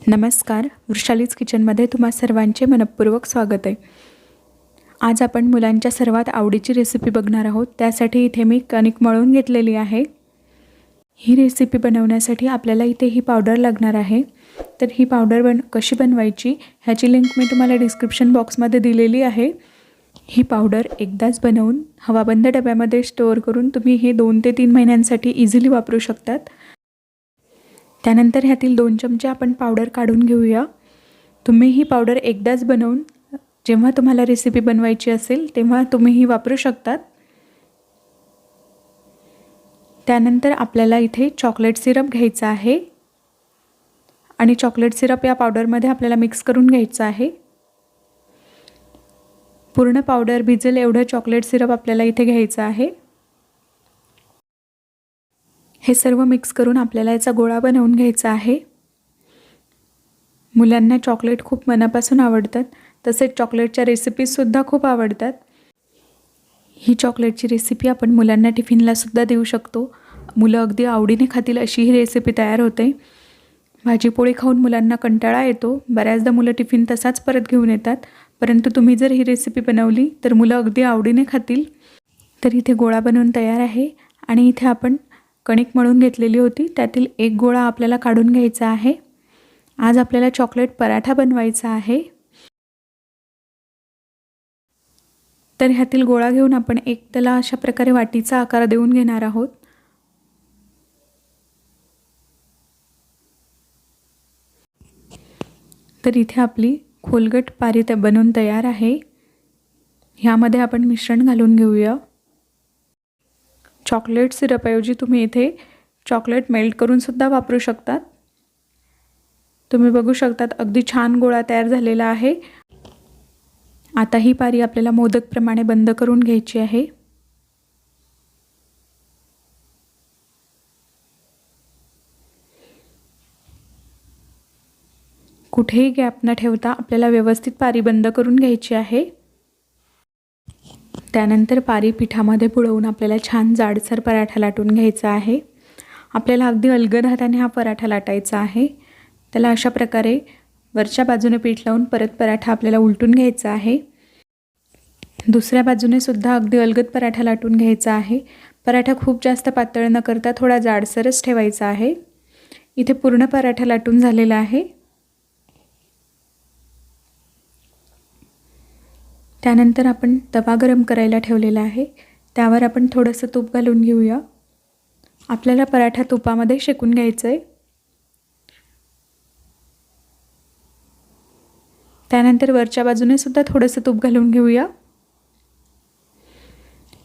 नमस्कार वृषालीज किचनमध्ये तुम्हा सर्वांचे मनपूर्वक स्वागत आहे. आज आपण मुलांच्या सर्वात आवडीची रेसिपी बघणार आहोत. त्यासाठी इथे मी कणिक मळून घेतलेली आहे. ही रेसिपी बनवण्यासाठी आपल्याला इथे ही पावडर लागणार आहे. तर ही पावडर बन कशी बनवायची ह्याची लिंक मी तुम्हाला डिस्क्रिप्शन बॉक्समध्ये दिलेली आहे. ही पावडर एकदाच बनवून हवाबंद डब्यामध्ये स्टोअर करून तुम्ही हे दोन ते तीन महिन्यांसाठी इझिली वापरू शकतात. त्यानंतर ह्यातील दोन चमचे आपण पावडर काढून घेऊया. तुम्ही ही पावडर एकदाच बनवून जेव्हा तुम्हाला रेसिपी बनवायची असेल तेव्हा तुम्ही ही वापरू शकतात. त्यानंतर आपल्याला इथे चॉकलेट सिरप घ्यायचा आहे. आणि चॉकलेट सिरप या पावडरमध्ये आपल्याला मिक्स करून घ्यायचं आहे. पूर्ण पावडर भिजेल एवढं चॉकलेट सिरप आपल्याला इथे घ्यायचं आहे. हे सर्व मिक्स करून आपल्याला याचा गोळा बनवून घ्यायचा आहे. मुलांना चॉकलेट खूप मनापासून आवडतात. तसेच चॉकलेटच्या रेसिपीजसुद्धा खूप आवडतात. ही चॉकलेटची रेसिपी आपण मुलांना टिफिनलासुद्धा देऊ शकतो. मुलं अगदी आवडीने खातील अशी ही रेसिपी तयार होते. भाजीपोळी खाऊन मुलांना कंटाळा येतो. बऱ्याचदा मुलं टिफिन तसाच परत घेऊन येतात. परंतु तुम्ही जर ही रेसिपी बनवली तर मुलं अगदी आवडीने खातील. तर इथे गोळा बनवून तयार आहे. आणि इथे आपण कणिक मळून घेतलेली होती. त्यातील एक गोळा आपल्याला काढून घ्यायचा आहे. आज आपल्याला चॉकलेट पराठा बनवायचा आहे. तर ह्यातील गोळा घेऊन आपण एक त्याला अशा प्रकारे वाटीचा आकार देऊन घेणार आहोत. तर इथे आपली खोलगट पारी बनवून तयार आहे. ह्यामध्ये आपण मिश्रण घालून घेऊया. चॉकलेट सिरपऐवजी तुम्ही इथे चॉकलेट मेल्ट करूनसुद्धा वापरू शकतात. तुम्ही बघू शकतात अगदी छान गोळा तयार झालेला आहे. आता ही पारी आपल्याला मोदकप्रमाणे बंद करून घ्यायची आहे. कुठेही गॅप न ठेवता आपल्याला व्यवस्थित पारी बंद करून घ्यायची आहे. त्यानंतर पारी पिठामध्ये बुडवून आपल्याला छान जाडसर पराठा लाटून घ्यायचा आहे. आपल्याला अगदी अलगद हाताने हा पराठा लाटायचा आहे. त्याला अशा प्रकारे वरच्या बाजूने पीठ लावून परत पराठा आपल्याला उलटून घ्यायचा आहे. दुसऱ्या बाजूने सुद्धा अगदी अलगद पराठा लाटून घ्यायचा आहे. पराठा खूप जास्त पातळ न करता थोडा जाडसरच ठेवायचा आहे. इथे पूर्ण पराठा लाटून झालेला आहे. त्यानंतर आपण तवा गरम करायला ठेवलेला आहे. त्यावर आपण थोडंसं तूप घालून घेऊया. आपल्याला पराठा तुपामध्ये शेकून घ्यायचं आहे त्यानंतर वरच्या बाजूने सुद्धा थोडंसं तूप घालून घेऊया.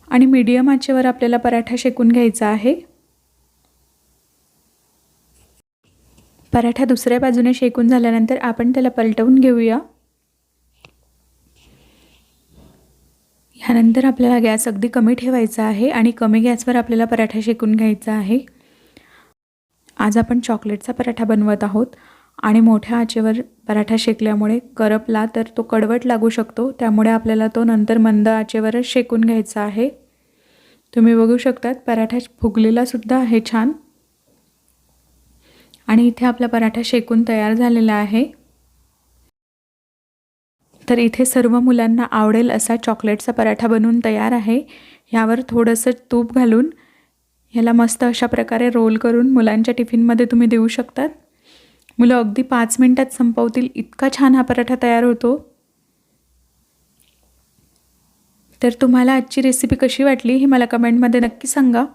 आणि मीडियम आचेवर आपल्याला पराठा शेकून घ्यायचा आहे. पराठा दुसऱ्या बाजूने शेकून झाल्यानंतर आपण त्याला पलटवून घेऊया. ह्यानंतर आपल्याला गॅस अगदी कमी ठेवायचा आहे आणि कमी गॅसवर आपल्याला पराठा शेकून घ्यायचा आहे. आज आपण चॉकलेटचा पराठा बनवत आहोत आणि मोठ्या आचेवर पराठा शेकल्यामुळे करपला तर तो कडवट लागू शकतो त्यामुळे आपल्याला तो नंतर मंद आचेवरच शेकून घ्यायचा आहे. तुम्ही बघू शकतात पराठा फुगलेलासुद्धा आहे छान. आणि इथे आपला पराठा शेकून तयार झालेला आहे. तर इथे सर्व मुलांना आवडेल असा चॉकलेटचा पराठा बनवून तयार आहे. ह्यावर थोडंसं तूप घालून ह्याला मस्त अशा प्रकारे रोल करून मुलांच्या टिफिनमध्ये तुम्ही देऊ शकतात. मुलं अगदी पाच मिनटात संपवतील. इतका छान हा पराठा तयार होतो. तर तुम्हाला आजची रेसिपी कशी वाटली हे मला कमेंटमध्ये नक्की सांगा.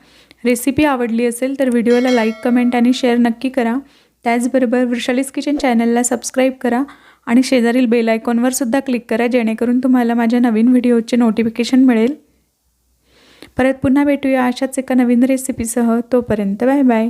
रेसिपी आवडली असेल तर व्हिडिओला लाईक कमेंट आणि शेअर नक्की करा. त्याचबरोबर वृषालीस किचन चॅनलला सबस्क्राईब करा. आणि शेजारील बेल आयकॉनवर सुद्धा क्लिक करा जेणेकरून तुम्हाला माझ्या नवीन व्हिडिओचे नोटिफिकेशन मिळेल. परत पुन्हा भेटूया अशाच एका नवीन रेसिपीसह तोपर्यंत बाय बाय